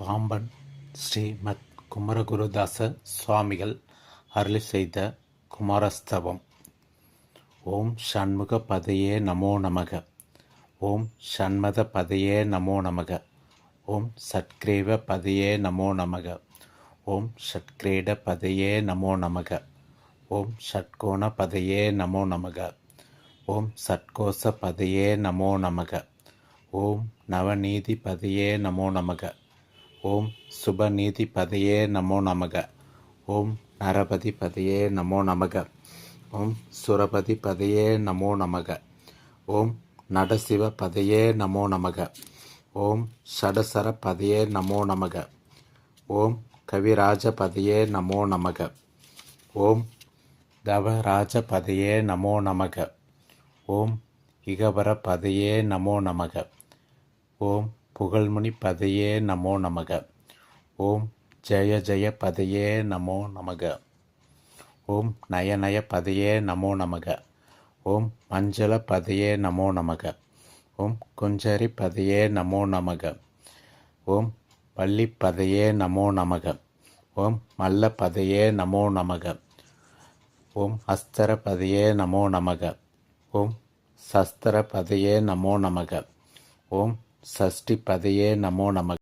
பாம்பன் ஸ்ரீமத் குமரகுருதாச சுவாமிகள் அருளி செய்த குமாரஸ்தவம். ஓம் ஷண்முக பதையே நமோ நமக. ஓம் ஷண்மத பதையே நமோ நமக. ஓம் சட்கிரீவ பதையே நமோ நமக. ஓம் ஷட்கிரீட பதையே நமோ நமக. ஓம் ஷட்கோண பதையே நமோ நமக. ஓம் சட்கோச பதையே நமோ நமக. ஓம் நவநீதி பதையே நமோ நமக. ஓம் சுபநீதி பதையே நமோ நமக. ஓம் நரபதி பதையே நமோ நமக. ஓம் சுரபதி பதையே நமோ நமக. ஓம் நடசிவ பதையே நமோ நமக. ஓம் ஷடசர பதையே நமோ நமக. ஓம் கவிராஜ பதையே நமோ நமக. ஓம் தவராஜ பதையே நமோ நமக. ஓம் இகவர பதையே நமோ நமக. ஓம் புகழ்மணி பதையே நமோ நமக. ஓம் ஜெய ஜெய பதையே நமோ நமக. ஓம் நயநய பதையே நமோ நமக. ஓம் மஞ்சள பதையே நமோ நமக. ஓம் குஞ்சரி பதையே நமோ நமக. ஓம் பள்ளி பதையே நமோ நமக. ஓம் மல்ல பதையே நமோ நமக. ஓம் அஸ்தர பதையே நமோ நமக. ஓம் சஸ்திர பதையே நமோ நமக. ஓம் சஷ்டி பதையே நமோ நமக.